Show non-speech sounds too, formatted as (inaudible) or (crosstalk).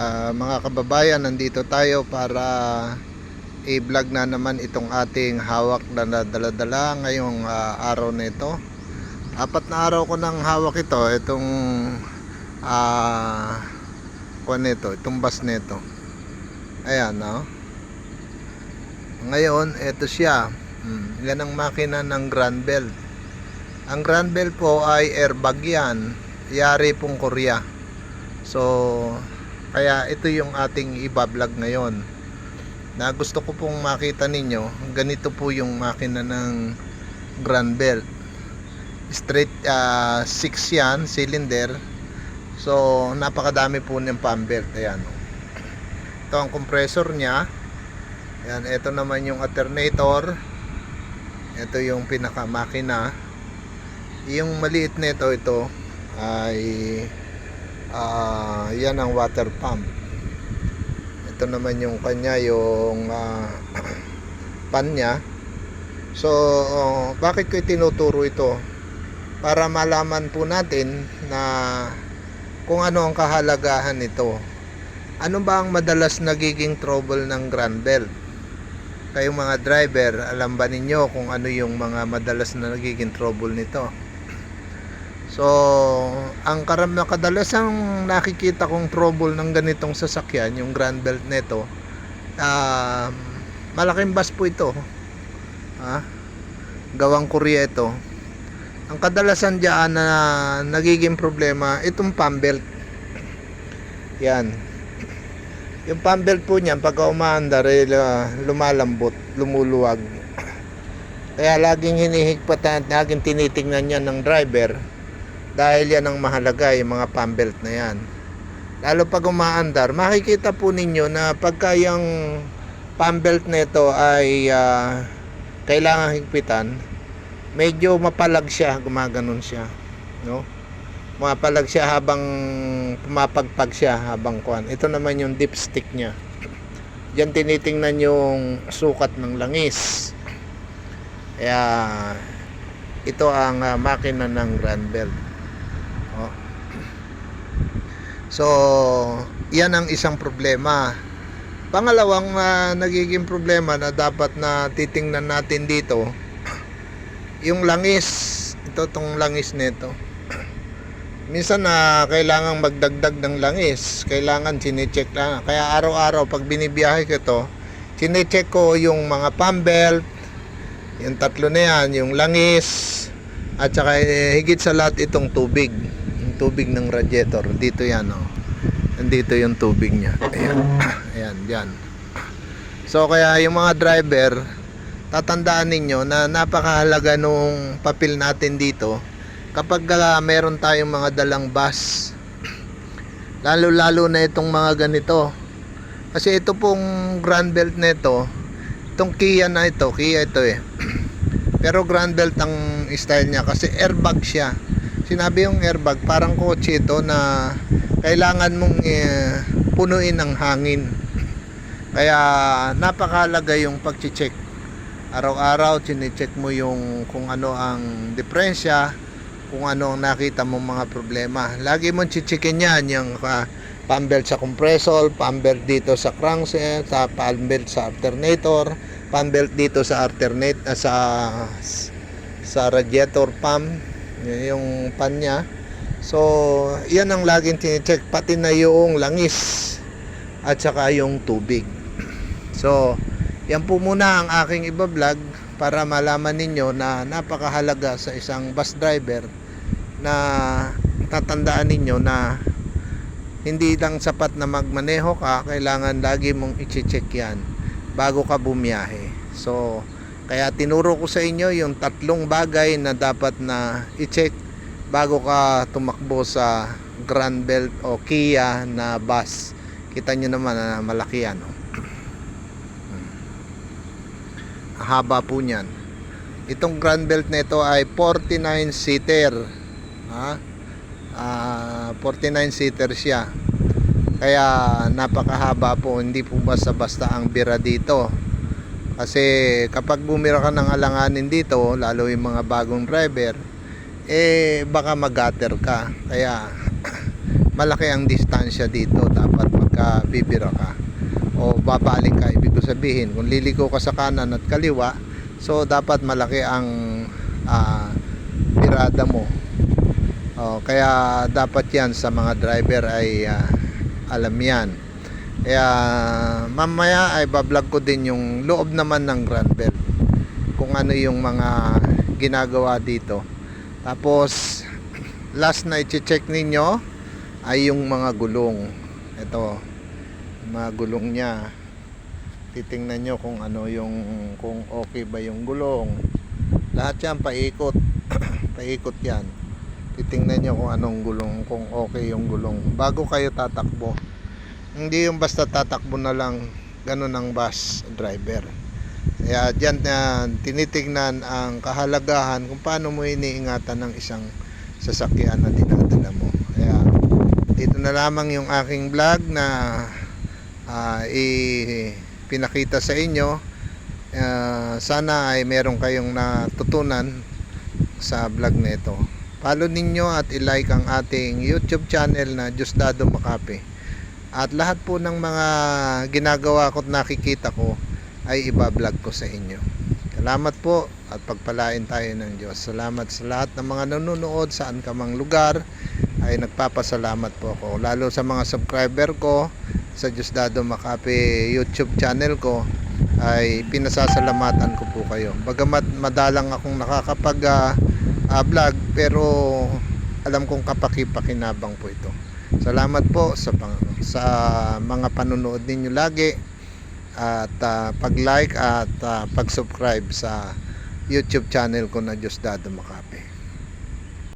Ah, mga kababayan, nandito tayo para i-vlog na naman itong ating hawak na dala-dala ngayong ah, araw na ito. Apat na araw ko nang hawak ito, itong ah kuwan nito, itong bus nito. Ayan, no? Ngayon, ito siya. Hmm, yan ang makina ng Grand Belt. Ang Grand Belt po ay airbag yan. Yari pong Korea. So, kaya ito yung ating ibablog ngayon. Na gusto ko pong makita ninyo, ganito po yung makina ng Grand Belt. Straight 6 yan, cylinder. So, napakadami po ng pump belt. Ayan. Ito ang compressor niya. Ayan, ito naman yung alternator. Ito yung pinaka makina. Yung maliit nito ito ay ah yan ang water pump. Ito naman yung kanya yung ah, (clears throat) pan niya. So, oh, bakit ko tinuturo ito? Para malaman po natin na kung ano ang kahalagahan nito. Ano ba ang madalas nagiging trouble ng Grand Belt? Kayong mga driver, alam ba ninyo kung ano yung mga madalas na nagiging trouble nito? So, ang karam kadalasang nakikita kong trouble ng ganitong sasakyan, yung Grand Belt nito, um, malaking bus po ito. Ha? Gawang Korea ito. Ang kadalasan diyan na nagiging problema, itong pump belt. Yan. Yung pump belt po niyan, pagka umaandar, eh, lumalambot, lumuluwag. Kaya laging hinihigpatan, laging tinitingnan niya ng driver dahil yan ang mahalaga yung mga pump belt na yan. Lalo pag umaandar makikita po ninyo na pagka yung pump belt nito ay ah, kailangan higpitan medyo mapalag siya gumaganon siya no? Mapalag siya habang pumapagpag siya habang kuan ito naman yung dipstick niya. Diyan tinitingnan yung sukat ng langis. Kaya ito ang ah, makina ng Grand Belt Oh. So, yan ang isang problema. Pangalawang ah, nagiging problema na dapat na titingnan natin dito, (clears throat) yung langis, ito tong langis nito. (clears throat) Minsan na kailangan magdagdag ng langis, kailangan chinecheck lang. Kaya araw-araw pag binibiyahe ko to, chinecheck ko yung mga pump belt, yung tatlo na yan, yung langis, at saka eh, higit sa lahat itong tubig. Tubig ng radiator. Dito yan, oh. Nandito yung tubig niya. Ayan. Ayan, dyan. So, kaya yung mga driver, tatandaan ninyo na napakahalaga nung papel natin dito kapag ah, meron tayong mga dalang bus. (clears throat) Lalo-lalo na itong mga ganito. Kasi ito pong Grand Belt nito, itong Kia na ito, Kia ito eh. (clears throat) Pero Grand Belt ang style niya kasi airbag siya. Sinabi yung airbag, parang kotse ito na kailangan mong eh, punuin ng hangin. Kaya napakalaga yung pag-check. Araw-araw chine-check mo yung kung ano ang diferensya, kung ano ang nakita mong mga problema. Lagi mong chichikin yan yung uh, pump belt sa compressor, pump belt dito sa crankset, sa pump belt sa alternator, pump belt dito sa alternate ah, sa sa radiator pump yung pan niya so yan ang laging tine-check pati na yung langis at saka yung tubig so yan po muna ang aking iba-vlog para malaman ninyo na napakahalaga sa isang bus driver na tatandaan ninyo na hindi lang sapat na magmaneho ka kailangan lagi mong i-check yan bago ka bumiyahe. So, kaya tinuro ko sa inyo yung tatlong bagay na dapat na i-check bago ka tumakbo sa Grand Belt o Kia na bus. Kita nyo naman na malaki yan. Oh. Haba po niyan. Itong Grand Belt nito ay 49 seater. Ha? Ah, 49 seater siya. Kaya napakahaba po, hindi po basta-basta ang bira dito. Kasi kapag bumira ka ng alanganin dito, lalo yung mga bagong driver, eh baka magater ka. Kaya (clears throat) malaki ang distansya dito. Dapat pagka bibira ka. O babalik ka ibig ko sabihin kung liliko ka sa kanan at kaliwa so dapat malaki ang ah, birada mo. O, kaya dapat yan sa mga driver ay ah, alam yan kaya mamaya ay bablog ko din yung loob naman ng Granbelt kung ano yung mga ginagawa dito. Tapos last na i-check ninyo ay yung mga gulong. Ito mga gulong niya. Titingnan nyo kung ano yung kung okay ba yung gulong. Lahat yan paikot. (clears throat) Paikot yan. Titingnan nyo kung anong gulong kung okay yung gulong. Bago kayo tatakbo hindi yung basta tatakbo na lang ganun ang bus driver kaya dyan na tinitingnan ang kahalagahan kung paano mo iniingatan ng isang sasakyan na dinadala mo. Kaya dito na lamang yung aking vlog na ah, ipinakita sa inyo. Ah, sana ay meron kayong natutunan sa vlog na ito. Follow ninyo at i-like ang ating YouTube channel na Diosdado Makape. At lahat po ng mga ginagawa ko at nakikita ko ay ibablog ko sa inyo. Salamat po at pagpalain tayo ng Diyos. Salamat sa lahat ng mga nanonood saan ka mang lugar ay nagpapasalamat po ako. Lalo sa mga subscriber ko sa Diosdado Makape YouTube channel ko ay pinasasalamatan ko po kayo. Bagamat madalang akong nakakapag ah, ah, vlog pero alam kong kapaki-pakinabang po ito. Salamat po sa sa mga panonood ninyo lagi at ah, pag-like at ah, pag-subscribe sa YouTube channel ko na Diosdado Makape.